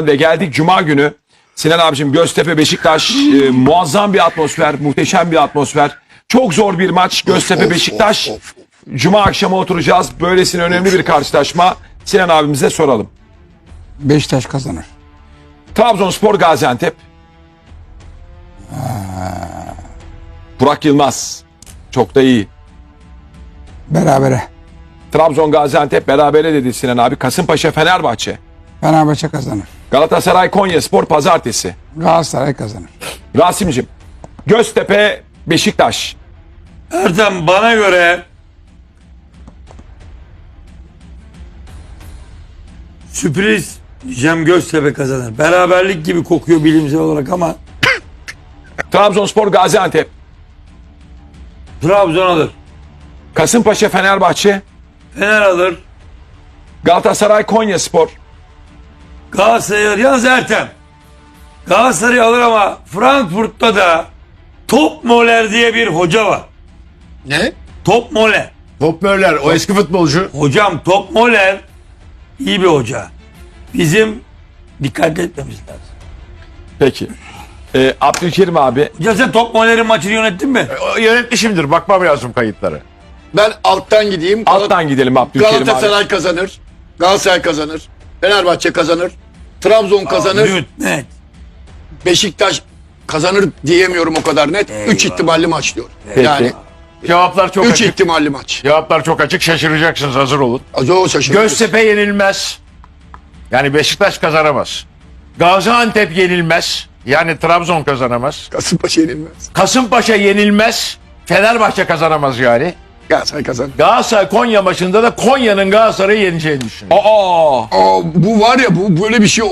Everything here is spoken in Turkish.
ve geldik Cuma günü. Sinan abicim Göztepe Beşiktaş e, muazzam bir atmosfer, muhteşem bir atmosfer. Çok zor bir maç Göztepe Beşiktaş. Cuma akşamı oturacağız. Böylesine önemli bir karşılaşma. Sinan abimize soralım. Beşiktaş kazanır. Trabzonspor Gaziantep. Burak Yılmaz. Çok da iyi. Berabere. Trabzon Gaziantep berabere dedi Sinan abi. Kasımpaşa Fenerbahçe. Fenerbahçe kazanır. Galatasaray Konyaspor pazartesi. Galatasaray kazanır. Rasim'cim. Göztepe Beşiktaş. Ertem bana göre sürpriz diyeceğim Göztepe kazanır. Beraberlik gibi kokuyor bilimsel olarak ama Trabzonspor Gaziantep. Trabzon alır. Kasımpaşa Fenerbahçe. Fener alır. Galatasaray Konyaspor. Galatasaray alır. Yalnız Ertem. Galatasaray alır ama Frankfurt'ta da Top Moller diye bir hoca var. Ne? Top Moller. Top Möller o eski futbolcu. Hocam Top Moller iyi bir hoca. Bizim dikkat etmemiz lazım. Peki. Ee, Abdülkerim abi. Hocam sen Top Moller'in maçını yönettin mi? O Yönetmişimdir bakmam lazım kayıtları. Ben alttan gideyim. Gal- Alttan gidelim Abdülkerim abi. Galatasaray kazanır. Galatasaray kazanır. Fenerbahçe kazanır. Trabzon kazanır. Net, net. Beşiktaş kazanır diyemiyorum o kadar net. 3 ihtimalli maç diyor. Yani Cevaplar çok 3 açık. ihtimalli maç. Cevaplar çok açık şaşıracaksınız hazır olun. Az o şaşırıyor. Göztepe yenilmez. Yani Beşiktaş kazanamaz. Gaziantep yenilmez. Yani Trabzon kazanamaz. Kasımpaşa yenilmez. Kasımpaşa yenilmez. Fenerbahçe kazanamaz yani. Galatasaray kazanır. Galatasaray Konya maçında da Konya'nın Galatasaray'ı yeneceğini düşünüyorum. Aa! Aa, bu var ya bu böyle bir şey